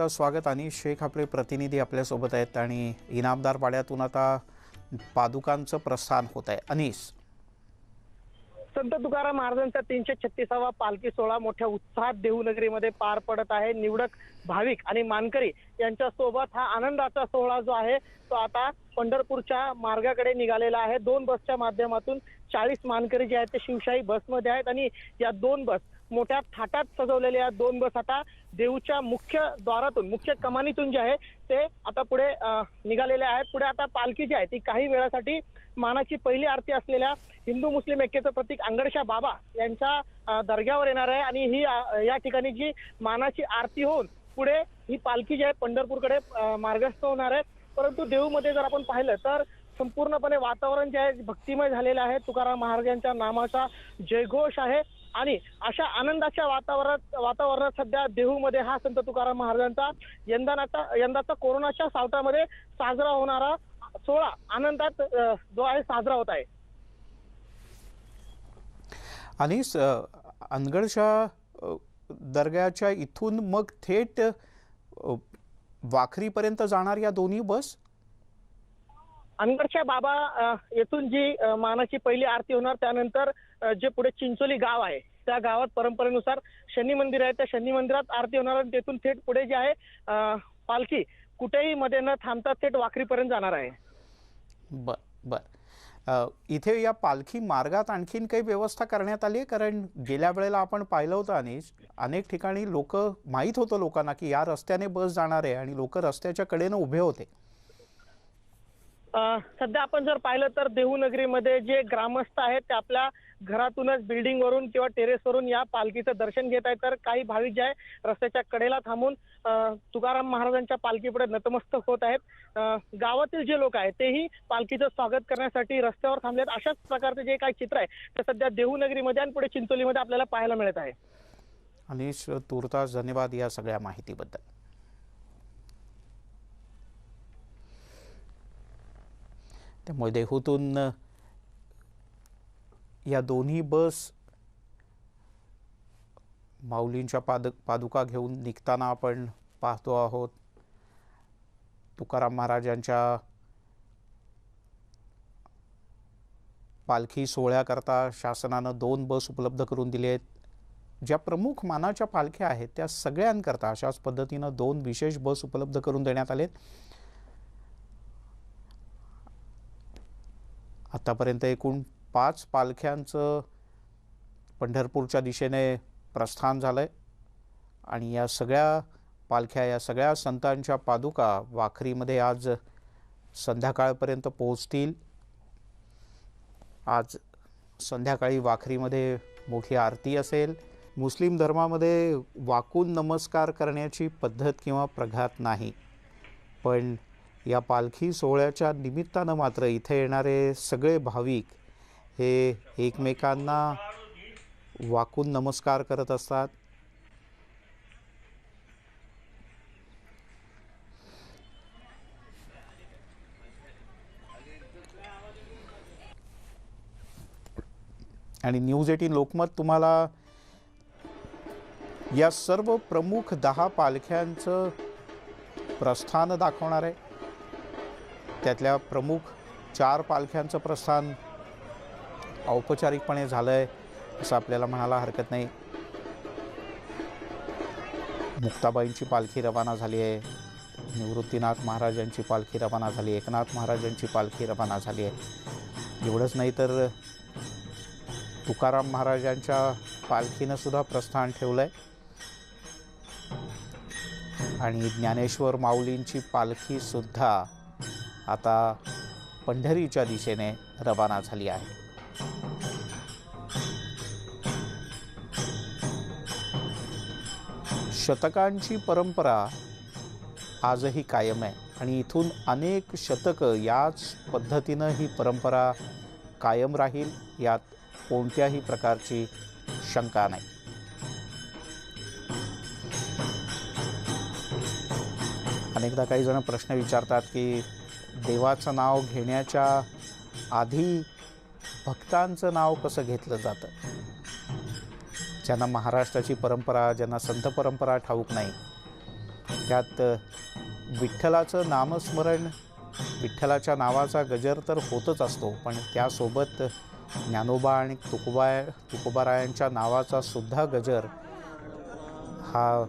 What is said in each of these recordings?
एकदा स्वागत आणि शेख आपले प्रतिनिधी आपल्यासोबत आहेत आणि इनामदार पाड्यातून आता पादुकांचं प्रस्थान होत आहे. अनिस. संत तुकाराम महाराजांचा तीनशे छत्तीसावा पालखी सोहळा मोठ्या उत्साहात देहूनगरीमध्ये पार पडत आहे. निवडक भाविक आणि मानकरी यांच्या सोबत हा आनंदाचा सोहळा जो आहे तो आता पंढरपूरच्या मार्गाकडे निघालेला आहे. दोन बसच्या माध्यमातून चाळीस मानकरी जे आहेत ते शिवशाही बसमध्ये आहेत आणि या दोन बस मोठ्या थाटात सजवलेल्या दोन बस आता देऊच्या मुख्य द्वारातून मुख्य कमानीतून जे आहे ते आता पुढे निघालेले आहेत. पुढे आता पालखी जी आहे ती काही वेळासाठी मानाची पहिली आरती असलेल्या हिंदू मुस्लिम ऐक्याचं प्रतीक अंगडशा बाबा यांच्या दर्ग्यावर येणार आहे. आणि ही या ठिकाणी जी मानाची आरती होऊन पुढे ही पालखी जी आहे पंढरपूरकडे मार्गस्थ होणार आहे. परंतु देऊमध्ये जर आपण पाहिलं तर संपूर्णपणे वातावरण जे आहे भक्तिमय झालेलं आहे. तुकाराम महाराजांच्या नामाचा जयघोष आहे. आणि अशा आनंदाच्या वातावरणात वातावरणात सध्या देहूमध्ये हा संत तुकाराम महाराजांचा यंदाचा यंदाचा कोरोनाच्या सावटामध्ये साजरा होणारा सोहळा आनंदात जो आहे साजरा होत आहे. अनिश अ, अनगडच्या अ, दर्ग्याच्या इथून मग थेट वाखरीपर्यंत जाणार या दोन्ही बस? अनगडच्या बाबा येथून जी मानाची पहिली आरती होणार त्यानंतर जे पुढे चिंचोली गाव आहे त्या गावात परंपरेनुसार शनी मंदिर आहे. त्या शनी मंदिरात आरती होणार आणि तेथून थेट पुढे जे आहे पालखी कुठेही मध्ये न थांबता थेट वाखरीपर्यंत जाणार आहे. बर बर. इथे या पालखी मार्गात आणखीन काही व्यवस्था करण्यात आली आहे? कारण गेल्या वेळेला आपण पाहिलं होतं अनिश अनेक ठिकाणी लोक माहीत होतं लोकांना की या रस्त्याने बस जाणार आहे आणि लोक रस्त्याच्या कडेनं उभे होते. सध्या आपण जर पाहिलं तर देहू नगरीमध्ये जे ग्रामस्थ आहेत ते आपल्या घरातूनच बिल्डिंग वरून किंवा टेरेसवरून या पालखीचं दर्शन घेत आहेत. तर काही भाविक जे आहे रस्त्याच्या कडेला थांबून तुकाराम महाराजांच्या पालखीपुढे नतमस्तक होत आहेत. गावातील जे लोक आहेत तेही पालखीचं स्वागत करण्यासाठी रस्त्यावर थांबलेत. अशाच प्रकारचे जे काही चित्र आहे ते सध्या देहूनगरीमध्ये आणि पुढे चिंचोलीमध्ये आपल्याला पाहायला मिळत आहे. अनिश तुर्तास धन्यवाद या सगळ्या माहितीबद्दल. त्यामुळे देहूतून या दोन्ही बस माऊलींच्या पाद पादुका घेऊन निघताना आपण पाहतो आहोत. तुकाराम महाराजांच्या पालखी सोहळ्याकरता शासनानं दोन बस उपलब्ध करून दिले आहेत. ज्या प्रमुख मानाच्या पालख्या आहेत त्या सगळ्यांकरता अशाच पद्धतीनं दोन विशेष बस उपलब्ध करून देण्यात आलेत. आतापर्यंत एकूण पाच पालख्यांचं पंढरपूरच्या दिशेने प्रस्थान झालं आहे आणि या सगळ्या पालख्या या सगळ्या संतांच्या पादुका वाखरीमध्ये आज संध्याकाळपर्यंत पोहोचतील. आज संध्याकाळी वाखरीमध्ये मोठी आरती असेल. मुस्लिम धर्मामध्ये वाकून नमस्कार करण्याची पद्धत किंवा प्रघात नाही. पण या पालखी सोहळ्याच्या निमित्तानं मात्र इथे येणारे सगळे भाविक हे एकमेकांना वाकून नमस्कार करत असतात. आणि न्यूज एटीन लोकमत तुम्हाला या सर्व प्रमुख दहा पालख्यांचं प्रस्थान दाखवणार आहे. त्यातल्या प्रमुख चार पालख्यांचं प्रस्थान औपचारिकपणे झालं आहे असं आपल्याला म्हणायला हरकत नाही. मुक्ताबाईंची पालखी रवाना झाली आहे. निवृत्तीनाथ महाराजांची पालखी रवाना झाली एकनाथ महाराजांची पालखी रवाना झाली आहे. एवढंच नाही तर तुकाराम महाराजांच्या पालखीनं सुद्धा प्रस्थान ठेवलं आहे आणि ज्ञानेश्वर माऊलींची पालखीसुद्धा आता पंढरीच्या दिशेने रवाना झाली आहे. शतकांची परंपरा आजही कायम आहे. आणि इथून अनेक शतकं याच पद्धतीनं ही परंपरा कायम राहील यात कोणत्याही प्रकारची शंका नाही. अनेकदा काही जण प्रश्न विचारतात की देवाचं नाव घेण्याच्या आधी भक्तांचं नाव कसं घेतलं जातं? ज्यांना महाराष्ट्राची परंपरा ज्यांना संत परंपरा ठाऊक नाही त्यात विठ्ठलाचं नामस्मरण विठ्ठलाच्या नावाचा गजर तर होतच असतो पण त्यासोबत ज्ञानोबा आणि तुकोबा तुकोबारायांच्या नावाचा सुद्धा गजर हा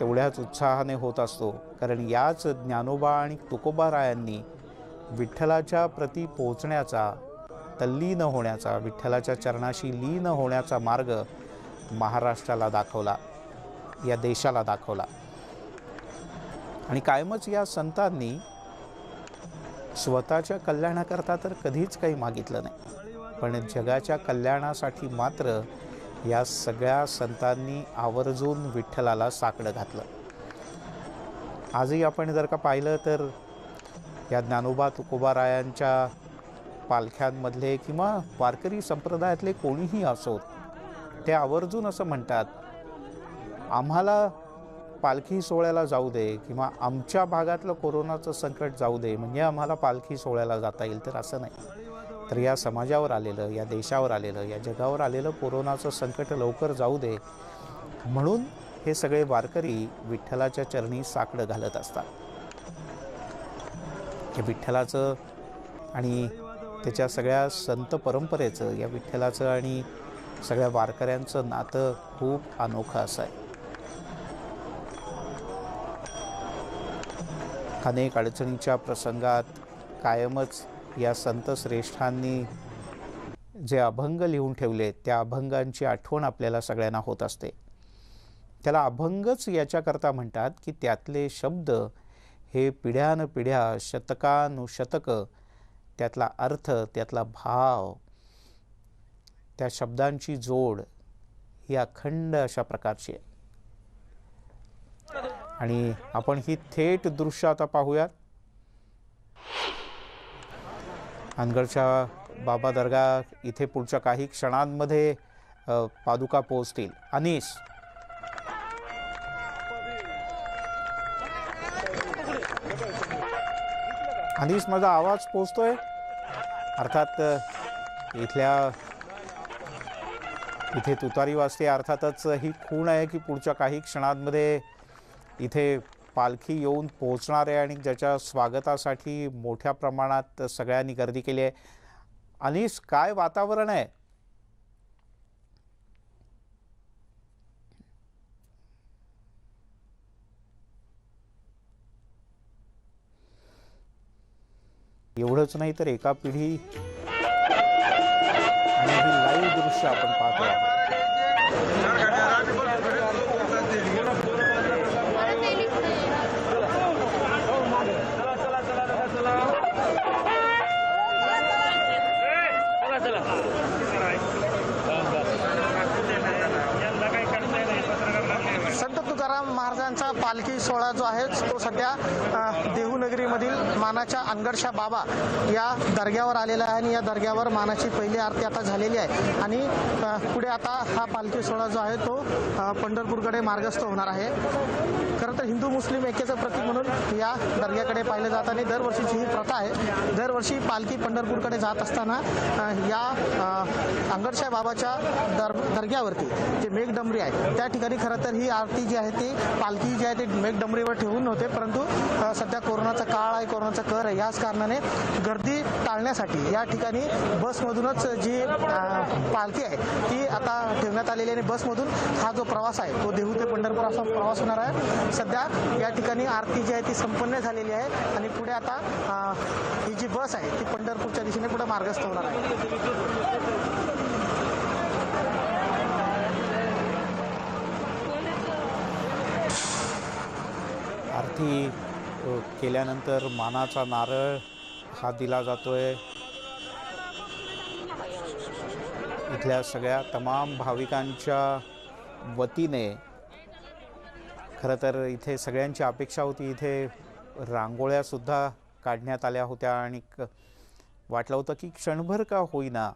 तेवढ्याच उत्साहाने होत असतो. कारण याच ज्ञानोबा आणि तुकोबारायांनी विठ्ठलाच्या प्रती पोहोचण्याचा तल्लीन होण्याचा विठ्ठलाच्या चरणाशी लीन होण्याचा मार्ग महाराष्ट्राला दाखवला या देशाला दाखवला. आणि कायमच या संतांनी स्वतःच्या कल्याणाकरता तर कधीच काही मागितलं नाही. पण जगाच्या कल्याणासाठी मात्र या सगळ्या संतांनी आवर्जून विठ्ठलाला साकडं घातलं. आजही आपण जर का पाहिलं तर या ज्ञानोबा तुकोबारायांच्या पालख्यांमधले किंवा वारकरी संप्रदायातले कोणीही असोत ते आवर्जून असं म्हणतात आम्हाला पालखी सोहळ्याला जाऊ दे किंवा आमच्या भागातलं कोरोनाचं संकट जाऊ दे म्हणजे आम्हाला पालखी सोहळ्याला जाता येईल. तर असं नाही. तर या समाजावर आलेलं या देशावर आलेलं या जगावर आलेलं कोरोनाचं संकट लवकर जाऊ दे म्हणून हे सगळे वारकरी विठ्ठलाच्या चरणी साकडं घालत असतात. हे विठ्ठलाचं आणि त्याच्या सगळ्या संत परंपरेचं या विठ्ठलाचं आणि सगळ्या वारकऱ्यांचं नातं खूप अनोखं असं आहे. अनेक अडचणीच्या प्रसंगात कायमच या संत श्रेष्ठांनी जे अभंग लिहून ठेवले त्या अभंगांची आठवण आपल्याला सगळ्यांना होत असते. त्याला अभंगच याच्याकरता म्हणतात की त्यातले शब्द हे पिढ्यानपिढ्या शतकानुशतकं त्यातला अर्थ त्यातला भाव त्या शब्दांची जोड ही अखंड अशा प्रकारची आहे. आणि आपण ही थेट दृश्य आता पाहूयात. अनगडच्या बाबा दर्गा इथे पुढच्या काही क्षणांमध्ये पादुका पोहोचतील. अनिश अनिश माझा आवाज पोचतोय अर्थात इथल्या इथे तुतारी वाजते. अर्थातच ही खूण आहे की पुढच्या काही क्षणांमध्ये इथे पालखी येऊन पोहोचणार आहे आणि ज्याच्या स्वागतासाठी मोठ्या प्रमाणात सगळ्यांनी गर्दी केली आहे. अनिस काय वातावरण आहे? एवढंच नाही तर एका पिढी दृश्य आपण पाहतो संत तुकाराम महाराजांचा पालखी सोहळा जो आहे तो सध्या शिवनगरीमधील मानाच्या अनगडशा बाबा या दर्ग्यावर आलेला आहे आणि या दर्ग्यावर मानाची पहिली आरती आता झालेली आहे. आणि पुढे आता हा पालखी सोहळा जो आहे तो पंढरपूरकडे मार्गस्थ होणार आहे. खरं तर हिंदू मुस्लिम ऐक्याचं प्रतीक म्हणून या दर्ग्याकडे पाहिलं जात आणि दरवर्षीची ही प्रथा आहे. दरवर्षी पालखी पंढरपूरकडे जात असताना या अंगडशा बाबाच्या दर दर्ग्यावरती जे मेघडमरी आहे त्या ठिकाणी खरं तर ही आरती जी आहे ती पालखी जी आहे ती मेघडमरीवर ठेवून होते. परंतु सध्या कोरोना कोरोनाचा काळ आहे कोरोनाचा कर आहे. याच कारणाने गर्दी टाळण्यासाठी या ठिकाणी बसमधूनच जी पालखी आहे ती आता ठेवण्यात आलेली आहे आणि बसमधून हा जो प्रवास आहे तो देहू ते पंढरपूर असा प्रवास होणार आहे. सध्या या ठिकाणी आरती जी आहे ती संपन्न झालेली आहे आणि पुढे आता ही जी बस आहे ती पंढरपूरच्या दिशेने पुढे मार्गस्थ होणार आहे. आरती केल्यानंतर मानाचा नारळ हा दिला जातो आहे इथल्या सगळ्या तमाम भाविकांच्या वतीने खरं तर इथे सगळ्यांची अपेक्षा होती इथे रांगोळ्यासुद्धा काढण्यात आल्या होत्या आणि वाटलं होतं की क्षणभर का होईना.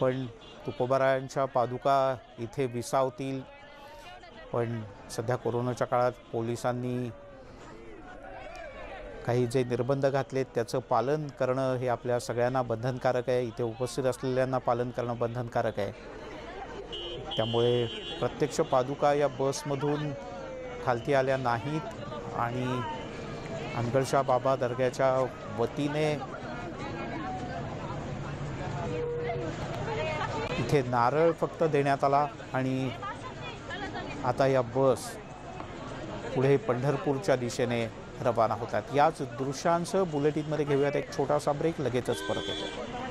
पण तुकोबारायांच्या पादुका इथे विसावतील. पण सध्या कोरोनाच्या काळात पोलिसांनी काही जे निर्बंध घातलेत त्याचं पालन करणं हे आपल्या सगळ्यांना बंधनकारक आहे. इथे उपस्थित असलेल्यांना पालन करणं बंधनकारक आहे. त्यामुळे प्रत्यक्ष पादुका या बसमधून खालती आल्या नाहीत आणि अनगळशा बाबा दर्ग्याच्या वतीने इथे नारळ फक्त देण्यात आला आणि आता या बस पुढे पंढरपूरच्या दिशेने रवाना होतात. याच दृश्यांसह बुलेटिनमध्ये घेऊयात एक छोटासा ब्रेक लगेचच परत येतो.